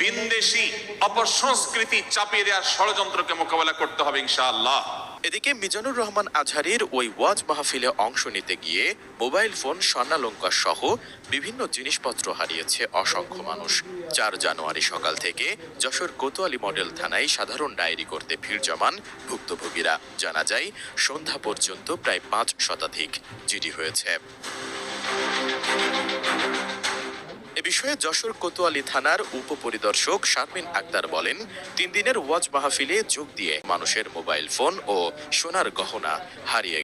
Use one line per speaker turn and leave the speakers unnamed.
বিনদেশি অপসংস্কৃতি চাপিয়ে দেওয়ার ষড়যন্ত্রকে মোকাবেলা করতে হবে, ইনশাআল্লাহ।
এদিকে মিজানুর রহমান আজহারির ওই ওয়াজ মাহফিলে অংশ নিতে গিয়ে মোবাইল ফোন, স্বর্ণালঙ্কার সহ বিভিন্ন জিনিসপত্র হারিয়েছে অসংখ্য মানুষ। চার জানুয়ারি সকাল থেকে যশোর কোতোয়ালি মডেল থানায় সাধারণ ডায়েরি করতে ভিড় জমান ভুক্তভোগীরা। জানা যায়, সন্ধ্যা পর্যন্ত প্রায় পাঁচ শতাধিক জিডি হয়েছে। বিষয়ে যশোর কোতোয়ালি থানার উপপরিদর্শক শারমিন আক্তার বলেন, তিন দিনের ওয়াজ মাহফিলে যোগ দিয়ে মানুষের মোবাইল ফোন ও সোনার গহনা হারিয়ে